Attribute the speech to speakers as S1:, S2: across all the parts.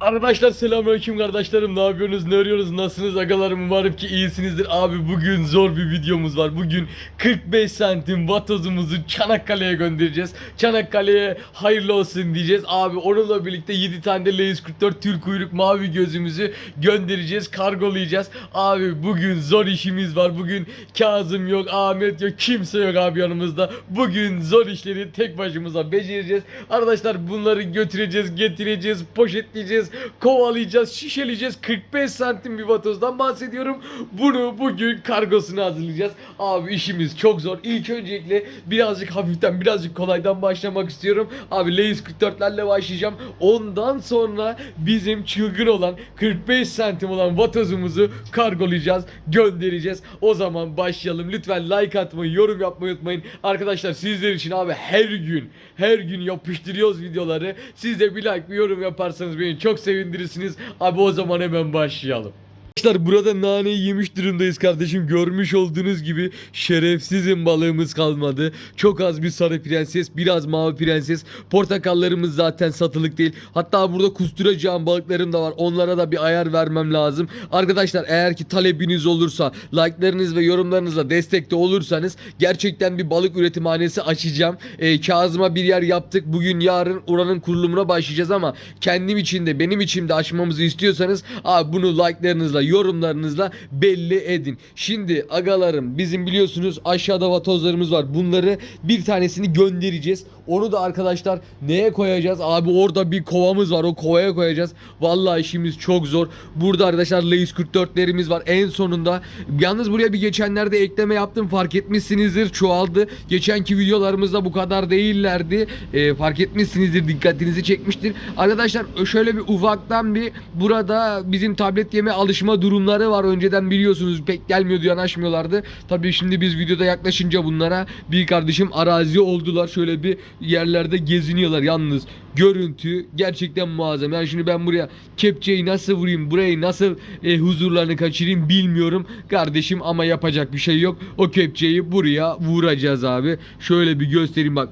S1: Arkadaşlar selamünaleyküm kardeşlerim. Ne yapıyorsunuz? Ne arıyorsunuz? Nasılsınız? Agalarım umarım ki iyisinizdir. Abi bugün zor bir videomuz var. Bugün 45 santim vatozumuzu Çanakkale'ye göndereceğiz. Çanakkale'ye hayırlı olsun diyeceğiz. Abi onunla birlikte 7 tane de Layers 44 Türk kuyruk mavi gözümüzü göndereceğiz kargolayacağız. Abi bugün zor işimiz var. Bugün Kazım yok Ahmet yok kimse yok abi yanımızda. Bugün zor işleri tek başımıza becereceğiz. Arkadaşlar bunları götüreceğiz getireceğiz poşetleyeceğiz kovalayacağız şişeleyeceğiz. 45 santim bir vatozdan bahsediyorum. Bunu bugün kargosunu hazırlayacağız. Abi işimiz çok zor. İlk öncelikle birazcık hafiften birazcık kolaydan başlamak istiyorum. Abi Layers 44'lerle başlayacağım. Ondan sonra bizim çılgın olan 45 santim olan vatozumuzu kargolayacağız göndereceğiz. O zaman başlayalım. Lütfen like atmayı yorum yapmayı unutmayın. Arkadaşlar sizler için abi her gün her gün yapıştırıyoruz videoları. Siz de bir like bir yorum yaparsanız beni çok sevindirirsiniz. Abi o zaman hemen başlayalım Arkadaşlar burada naneyi yemiş durumdayız kardeşim. Görmüş olduğunuz gibi şerefsizin balığımız kalmadı. Çok az bir sarı prenses, biraz mavi prenses. Portakallarımız zaten satılık değil. Hatta burada kusturacağım balıklarım da var. Onlara da bir ayar vermem lazım. Arkadaşlar eğer ki talebiniz olursa, like'larınız ve yorumlarınızla destekte olursanız gerçekten bir balık üretimhanesi açacağım. Ee, Kazım'a bir yer yaptık. Bugün yarın oranın kurulumuna başlayacağız ama kendim için de benim için de açmamızı istiyorsanız abi bunu like'larınızla yorumlarınızla belli edin. Şimdi agalarım bizim biliyorsunuz aşağıda vatozlarımız var. Bunları bir tanesini göndereceğiz. Onu da arkadaşlar neye koyacağız? Abi orada bir kovamız var. O kovaya koyacağız. Vallahi işimiz çok zor. Burada arkadaşlar Layers 44'lerimiz var. En sonunda yalnız buraya bir geçenlerde ekleme yaptım. Fark etmişsinizdir. Çoğaldı. Geçenki videolarımızda bu kadar değillerdi. Ee, fark etmişsinizdir. Dikkatinizi çekmiştir. Arkadaşlar şöyle bir ufaktan bir burada bizim tablet yeme alışma durumları var. Önceden biliyorsunuz pek gelmiyordu yanaşmıyorlardı. Tabii şimdi biz videoda yaklaşınca bunlara bir kardeşim arazi oldular. Şöyle bir yerlerde geziniyorlar yalnız. Görüntü gerçekten muazzam. Yani şimdi ben buraya kepçeyi nasıl vurayım, burayı nasıl e, huzurlarını kaçırayım bilmiyorum kardeşim ama yapacak bir şey yok. O kepçeyi buraya vuracağız abi. Şöyle bir göstereyim bak.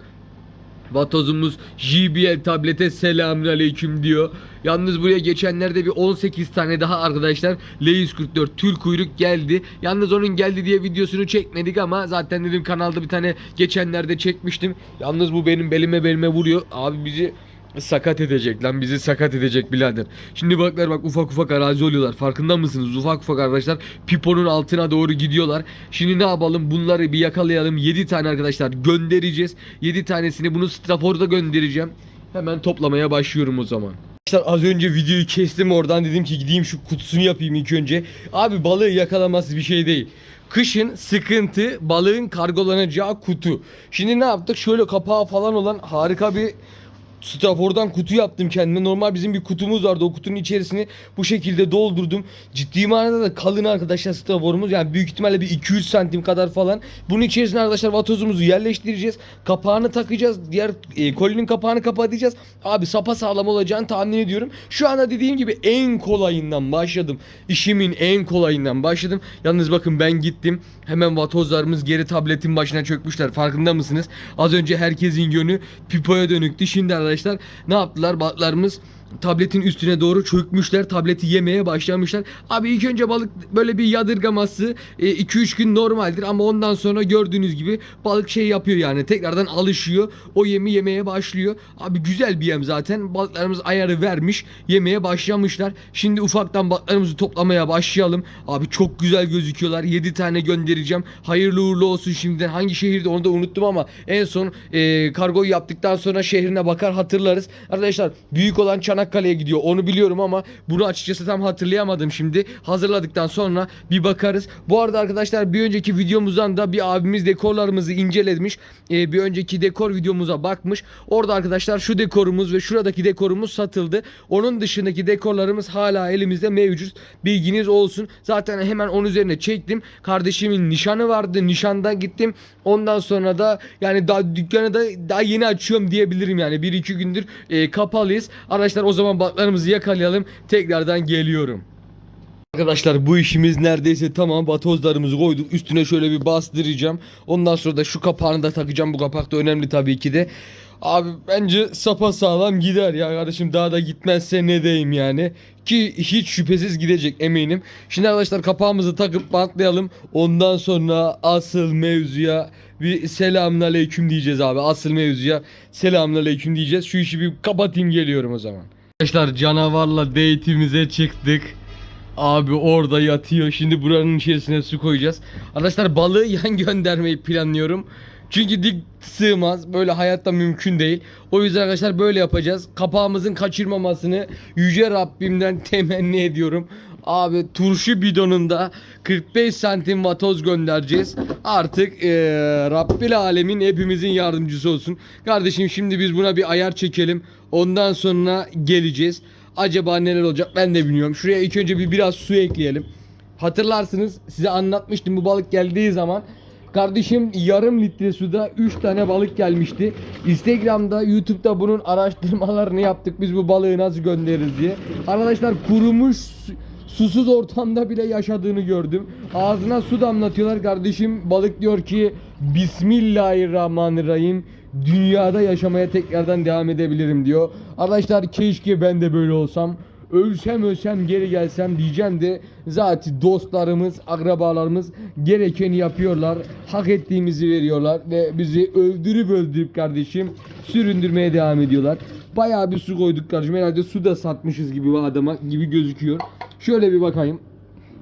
S1: Vatozumuz JBL tablete selamünaleyküm diyor. Yalnız buraya geçenlerde bir 18 tane daha arkadaşlar Layers 44 tül kuyruk geldi. Yalnız onun geldi diye videosunu çekmedik ama zaten dedim kanalda bir tane geçenlerde çekmiştim. Yalnız bu benim belime belime vuruyor. Abi bizi sakat edecek lan bizi sakat edecek birader. Şimdi balıklar bak ufak ufak arazi oluyorlar. Farkında mısınız? Ufak ufak arkadaşlar piponun altına doğru gidiyorlar. Şimdi ne yapalım? Bunları bir yakalayalım. 7 tane arkadaşlar göndereceğiz. 7 tanesini bunu Stafford'a göndereceğim. Hemen toplamaya başlıyorum o zaman. Arkadaşlar az önce videoyu kestim oradan dedim ki gideyim şu kutusunu yapayım ilk önce. Abi balığı yakalaması bir şey değil. Kışın sıkıntı balığın kargolanacağı kutu. Şimdi ne yaptık? Şöyle kapağı falan olan harika bir Stafford'dan kutu yaptım kendime. Normal bizim bir kutumuz vardı. O kutunun içerisini bu şekilde doldurdum. Ciddi manada da kalın arkadaşlar Stafford'umuz. Yani büyük ihtimalle bir 2-3 santim kadar falan. Bunun içerisine arkadaşlar vatozumuzu yerleştireceğiz. Kapağını takacağız. Diğer e, kolinin kapağını kapatacağız. Abi sapa sağlam olacağını tahmin ediyorum. Şu anda dediğim gibi en kolayından başladım. İşimin en kolayından başladım. Yalnız bakın ben gittim. Hemen vatozlarımız geri tabletin başına çökmüşler. Farkında mısınız? Az önce herkesin yönü pipoya dönüktü. Şimdi arkadaşlar ne yaptılar? Balıklarımız tabletin üstüne doğru çökmüşler. Tableti yemeye başlamışlar. Abi ilk önce balık böyle bir yadırgaması 2-3 gün normaldir ama ondan sonra gördüğünüz gibi balık şey yapıyor yani tekrardan alışıyor. O yemi yemeye başlıyor. Abi güzel bir yem zaten. Balıklarımız ayarı vermiş. Yemeye başlamışlar. Şimdi ufaktan balıklarımızı toplamaya başlayalım. Abi çok güzel gözüküyorlar. 7 tane göndereceğim. Hayırlı uğurlu olsun şimdiden. Hangi şehirde onu da unuttum ama en son e, kargoyu yaptıktan sonra şehrine bakar hatırlarız. Arkadaşlar büyük olan Çanakkale'ye gidiyor. Onu biliyorum ama bunu açıkçası tam hatırlayamadım şimdi. Hazırladıktan sonra bir bakarız. Bu arada arkadaşlar bir önceki videomuzdan da bir abimiz dekorlarımızı incelemiş. E, bir önceki dekor videomuza bakmış. Orada arkadaşlar şu dekorumuz ve şuradaki dekorumuz satıldı. Onun dışındaki dekorlarımız hala elimizde mevcut. Bilginiz olsun. Zaten hemen onun üzerine çektim. Kardeşimin nişanı vardı. Nişandan gittim. Ondan sonra da yani daha dükkanı da daha yeni açıyorum diyebilirim yani. Bir iki gündür e, kapalıyız. Arkadaşlar o zaman balıklarımızı yakalayalım. Tekrardan geliyorum. Arkadaşlar bu işimiz neredeyse tamam. Batozlarımızı koyduk. Üstüne şöyle bir bastıracağım. Ondan sonra da şu kapağını da takacağım. Bu kapak da önemli tabii ki de. Abi bence sapa sağlam gider ya kardeşim daha da gitmezse ne diyeyim yani. Ki hiç şüphesiz gidecek eminim. Şimdi arkadaşlar kapağımızı takıp bantlayalım. Ondan sonra asıl mevzuya bir selamünaleyküm diyeceğiz abi. Asıl mevzuya selamünaleyküm diyeceğiz. Şu işi bir kapatayım geliyorum o zaman. Arkadaşlar canavarla date'imize çıktık. Abi orada yatıyor. Şimdi buranın içerisine su koyacağız. Arkadaşlar balığı yan göndermeyi planlıyorum. Çünkü dik sığmaz. Böyle hayatta mümkün değil. O yüzden arkadaşlar böyle yapacağız. Kapağımızın kaçırmamasını Yüce Rabbimden temenni ediyorum. Abi turşu bidonunda 45 santim vatoz göndereceğiz. Artık eee Rabbil Alemin hepimizin yardımcısı olsun. Kardeşim şimdi biz buna bir ayar çekelim. Ondan sonra geleceğiz. Acaba neler olacak ben de bilmiyorum. Şuraya ilk önce bir biraz su ekleyelim. Hatırlarsınız size anlatmıştım bu balık geldiği zaman. Kardeşim yarım litre suda 3 tane balık gelmişti. Instagram'da, YouTube'da bunun araştırmalarını yaptık. Biz bu balığı nasıl göndeririz diye. Arkadaşlar kurumuş susuz ortamda bile yaşadığını gördüm. Ağzına su damlatıyorlar kardeşim. Balık diyor ki Bismillahirrahmanirrahim. Dünyada yaşamaya tekrardan devam edebilirim diyor. Arkadaşlar keşke ben de böyle olsam. Ölsem ölsem geri gelsem diyeceğim de zaten dostlarımız, akrabalarımız gerekeni yapıyorlar. Hak ettiğimizi veriyorlar ve bizi öldürüp öldürüp kardeşim süründürmeye devam ediyorlar. Bayağı bir su koyduk kardeşim. Herhalde su da satmışız gibi bu adama gibi gözüküyor. Şöyle bir bakayım.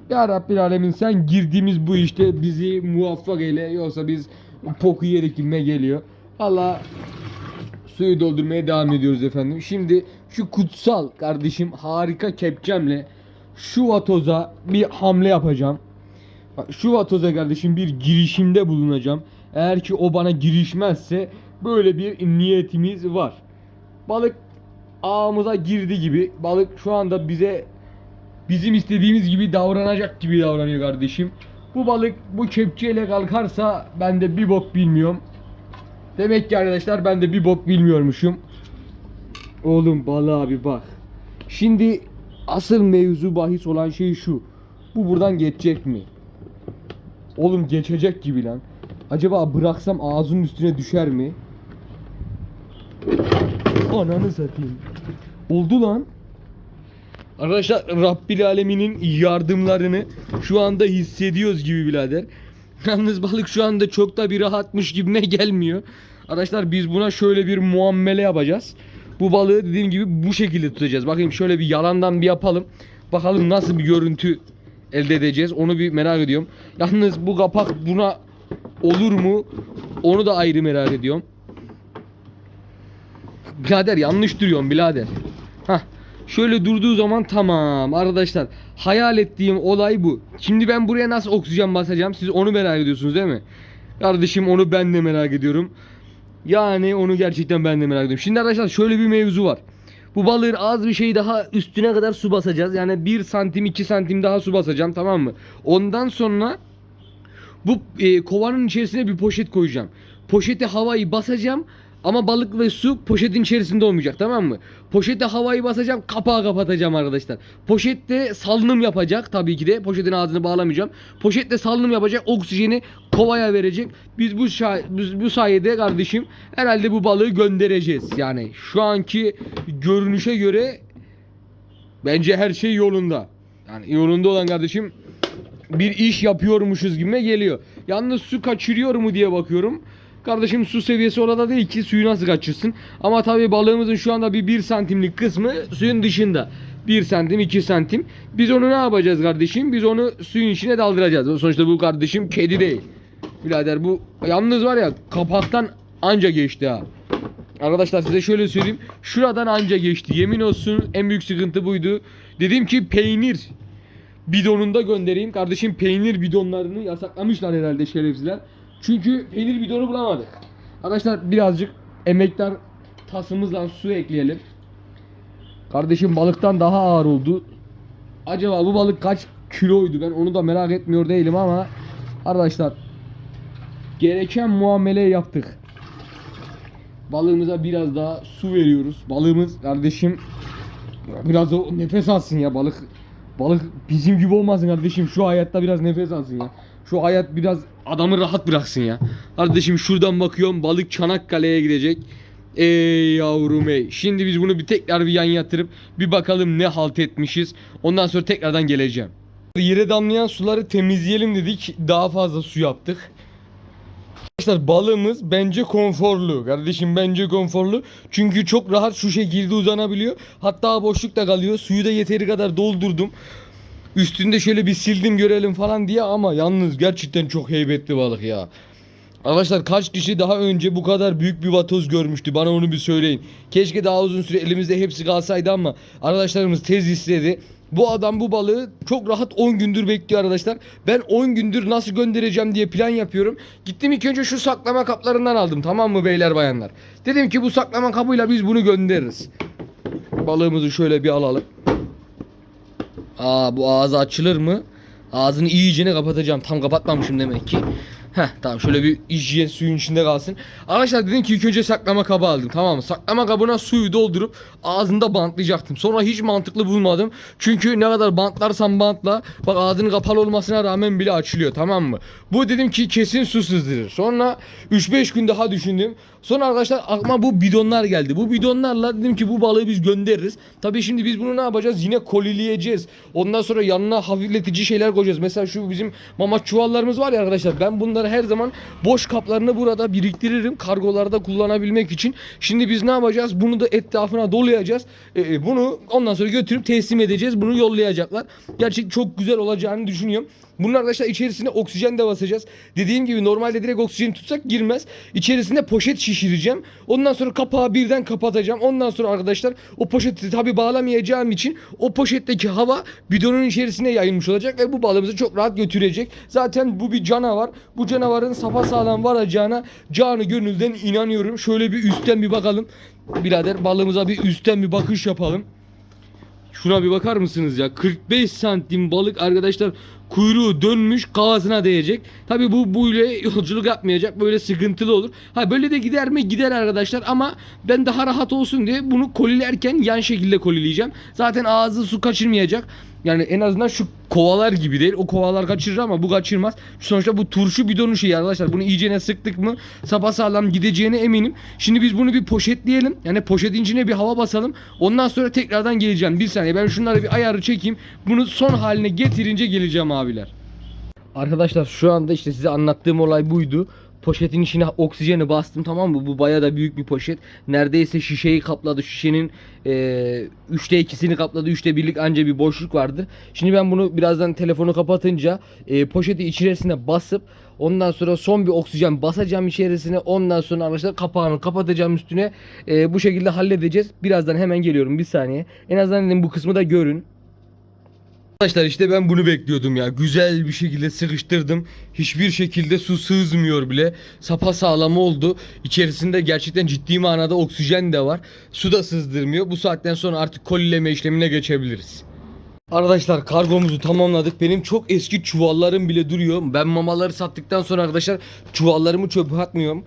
S1: Ya Rabbil Alemin sen girdiğimiz bu işte bizi muvaffak eyle yoksa biz poku yedik gibime geliyor. Allah suyu doldurmaya devam ediyoruz efendim. Şimdi şu kutsal kardeşim harika kepçemle şu vatoza bir hamle yapacağım. Bak şu vatoza kardeşim bir girişimde bulunacağım. Eğer ki o bana girişmezse böyle bir niyetimiz var. Balık ağımıza girdi gibi. Balık şu anda bize bizim istediğimiz gibi davranacak gibi davranıyor kardeşim. Bu balık bu kepçeyle kalkarsa ben de bir bok bilmiyorum. Demek ki arkadaşlar ben de bir bok bilmiyormuşum. Oğlum balığa bir bak. Şimdi asıl mevzu bahis olan şey şu. Bu buradan geçecek mi? Oğlum geçecek gibi lan. Acaba bıraksam ağzının üstüne düşer mi? Ananı satayım. Oldu lan. Arkadaşlar Rabbil Alemin'in yardımlarını şu anda hissediyoruz gibi birader. Yalnız balık şu anda çok da bir rahatmış gibime gelmiyor. Arkadaşlar biz buna şöyle bir muamele yapacağız. Bu balığı dediğim gibi bu şekilde tutacağız. Bakayım şöyle bir yalandan bir yapalım. Bakalım nasıl bir görüntü elde edeceğiz. Onu bir merak ediyorum. Yalnız bu kapak buna olur mu? Onu da ayrı merak ediyorum. Birader yanlış duruyorum birader. Hah. Şöyle durduğu zaman tamam arkadaşlar. Hayal ettiğim olay bu. Şimdi ben buraya nasıl oksijen basacağım? Siz onu merak ediyorsunuz değil mi? Kardeşim onu ben de merak ediyorum. Yani onu gerçekten ben de merak ediyorum. Şimdi arkadaşlar şöyle bir mevzu var. Bu balığın az bir şey daha üstüne kadar su basacağız. Yani 1 santim 2 santim daha su basacağım tamam mı? Ondan sonra bu e, kovanın içerisine bir poşet koyacağım. Poşete havayı basacağım ama balık ve su poşetin içerisinde olmayacak tamam mı? Poşete havayı basacağım kapağı kapatacağım arkadaşlar. Poşette salınım yapacak tabii ki de poşetin ağzını bağlamayacağım. Poşette salınım yapacak oksijeni kovaya verecek. Biz bu biz bu sayede kardeşim herhalde bu balığı göndereceğiz. Yani şu anki görünüşe göre bence her şey yolunda. Yani yolunda olan kardeşim bir iş yapıyormuşuz gibime geliyor. Yalnız su kaçırıyor mu diye bakıyorum. Kardeşim su seviyesi orada değil ki suyu nasıl kaçırsın. Ama tabii balığımızın şu anda bir 1 santimlik kısmı suyun dışında. 1 santim 2 santim. Biz onu ne yapacağız kardeşim? Biz onu suyun içine daldıracağız. Sonuçta bu kardeşim kedi değil. Birader bu yalnız var ya kapaktan anca geçti ha. Arkadaşlar size şöyle söyleyeyim. Şuradan anca geçti. Yemin olsun en büyük sıkıntı buydu. Dedim ki peynir bidonunda göndereyim. Kardeşim peynir bidonlarını yasaklamışlar herhalde şerefsizler. Çünkü peynir bidonu bulamadık. Arkadaşlar birazcık emektar tasımızla su ekleyelim. Kardeşim balıktan daha ağır oldu. Acaba bu balık kaç kiloydu ben onu da merak etmiyor değilim ama arkadaşlar gereken muameleyi yaptık. Balığımıza biraz daha su veriyoruz. Balığımız kardeşim biraz o nefes alsın ya balık. Balık bizim gibi olmasın kardeşim. Şu hayatta biraz nefes alsın ya. Şu hayat biraz adamı rahat bıraksın ya. Kardeşim şuradan bakıyorum balık Çanakkale'ye gidecek. Ey yavrum ey. Şimdi biz bunu bir tekrar bir yan yatırıp bir bakalım ne halt etmişiz. Ondan sonra tekrardan geleceğim. Yere damlayan suları temizleyelim dedik. Daha fazla su yaptık. Arkadaşlar balığımız bence konforlu. Kardeşim bence konforlu. Çünkü çok rahat şu şekilde uzanabiliyor. Hatta boşlukta kalıyor. Suyu da yeteri kadar doldurdum. Üstünde şöyle bir sildim görelim falan diye ama yalnız gerçekten çok heybetli balık ya. Arkadaşlar kaç kişi daha önce bu kadar büyük bir vatoz görmüştü? Bana onu bir söyleyin. Keşke daha uzun süre elimizde hepsi kalsaydı ama arkadaşlarımız tez istedi. Bu adam bu balığı çok rahat 10 gündür bekliyor arkadaşlar. Ben 10 gündür nasıl göndereceğim diye plan yapıyorum. Gittim ilk önce şu saklama kaplarından aldım tamam mı beyler bayanlar. Dedim ki bu saklama kabıyla biz bunu göndeririz. Balığımızı şöyle bir alalım. Aa bu ağzı açılır mı? Ağzını iyicene kapatacağım. Tam kapatmamışım demek ki. Heh tamam şöyle bir hijyen suyun içinde kalsın. Arkadaşlar dedim ki ilk önce saklama kabı aldım tamam mı? Saklama kabına suyu doldurup ağzında bantlayacaktım. Sonra hiç mantıklı bulmadım. Çünkü ne kadar bantlarsam bantla bak ağzının kapalı olmasına rağmen bile açılıyor tamam mı? Bu dedim ki kesin su sızdırır. Sonra 3-5 gün daha düşündüm. Sonra arkadaşlar aklıma bu bidonlar geldi. Bu bidonlarla dedim ki bu balığı biz göndeririz. Tabii şimdi biz bunu ne yapacağız? Yine kolileyeceğiz. Ondan sonra yanına hafifletici şeyler koyacağız. Mesela şu bizim mama çuvallarımız var ya arkadaşlar. Ben bunları her zaman boş kaplarını burada biriktiririm. Kargolarda kullanabilmek için. Şimdi biz ne yapacağız? Bunu da etrafına dolayacağız. Ee, bunu ondan sonra götürüp teslim edeceğiz. Bunu yollayacaklar. Gerçekten çok güzel olacağını düşünüyorum. Bunun arkadaşlar içerisine oksijen de basacağız. Dediğim gibi normalde direkt oksijen tutsak girmez. İçerisinde poşet şişireceğim. Ondan sonra kapağı birden kapatacağım. Ondan sonra arkadaşlar o poşeti tabi bağlamayacağım için o poşetteki hava bidonun içerisine yayılmış olacak ve bu balığımızı çok rahat götürecek. Zaten bu bir canavar. Bu canavarın sapasağlam varacağına canı gönülden inanıyorum. Şöyle bir üstten bir bakalım. Birader balığımıza bir üstten bir bakış yapalım. Şuna bir bakar mısınız ya? 45 santim balık arkadaşlar kuyruğu dönmüş kafasına değecek. Tabi bu böyle yolculuk yapmayacak. Böyle sıkıntılı olur. Ha böyle de gider mi? Gider arkadaşlar ama ben daha rahat olsun diye bunu kolilerken yan şekilde kolileyeceğim. Zaten ağzı su kaçırmayacak. Yani en azından şu kovalar gibi değil. O kovalar kaçırır ama bu kaçırmaz. Sonuçta bu turşu bidonu şeyi arkadaşlar. Bunu iyicene sıktık mı sapasağlam gideceğine eminim. Şimdi biz bunu bir poşetleyelim. Yani poşetin içine bir hava basalım. Ondan sonra tekrardan geleceğim. Bir saniye ben şunları bir ayarı çekeyim. Bunu son haline getirince geleceğim abiler. Arkadaşlar şu anda işte size anlattığım olay buydu. Poşetin içine oksijeni bastım tamam mı? Bu baya da büyük bir poşet. Neredeyse şişeyi kapladı. Şişenin e, üçte ikisini kapladı. Üçte birlik anca bir boşluk vardır. Şimdi ben bunu birazdan telefonu kapatınca e, poşeti içerisine basıp ondan sonra son bir oksijen basacağım içerisine. Ondan sonra arkadaşlar kapağını kapatacağım üstüne. E, bu şekilde halledeceğiz. Birazdan hemen geliyorum bir saniye. En azından dedim bu kısmı da görün. Arkadaşlar işte ben bunu bekliyordum ya. Güzel bir şekilde sıkıştırdım. Hiçbir şekilde su sığmıyor bile. Sapa sağlam oldu. İçerisinde gerçekten ciddi manada oksijen de var. Su da sızdırmıyor. Bu saatten sonra artık kolileme işlemine geçebiliriz. Arkadaşlar kargomuzu tamamladık. Benim çok eski çuvallarım bile duruyor. Ben mamaları sattıktan sonra arkadaşlar çuvallarımı çöpe atmıyorum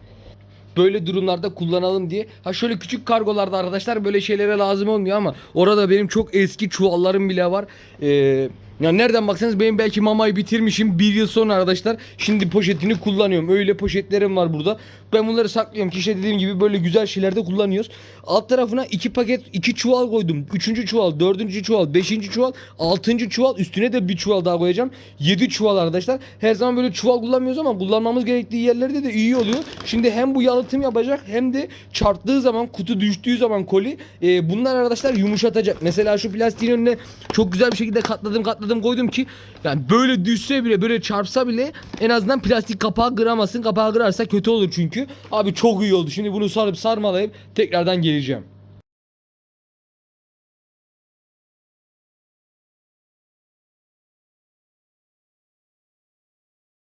S1: böyle durumlarda kullanalım diye. Ha şöyle küçük kargolarda arkadaşlar böyle şeylere lazım olmuyor ama orada benim çok eski çuvallarım bile var. Ee, ya nereden baksanız benim belki mamayı bitirmişim bir yıl sonra arkadaşlar. Şimdi poşetini kullanıyorum. Öyle poşetlerim var burada. Ben bunları saklıyorum ki işte dediğim gibi böyle güzel şeylerde kullanıyoruz. Alt tarafına iki paket iki çuval koydum. Üçüncü çuval, dördüncü çuval, beşinci çuval, altıncı çuval. Üstüne de bir çuval daha koyacağım. Yedi çuval arkadaşlar. Her zaman böyle çuval kullanmıyoruz ama kullanmamız gerektiği yerlerde de iyi oluyor. Şimdi hem bu yalıtım yapacak hem de çarptığı zaman kutu düştüğü zaman koli e, bunlar arkadaşlar yumuşatacak. Mesela şu plastiğin önüne çok güzel bir şekilde katladım katladım koydum ki yani böyle düşse bile böyle çarpsa bile en azından plastik kapağı kıramasın. Kapağı kırarsa kötü olur çünkü. Abi çok iyi oldu. Şimdi bunu sarıp sarmalayıp tekrardan geleceğim.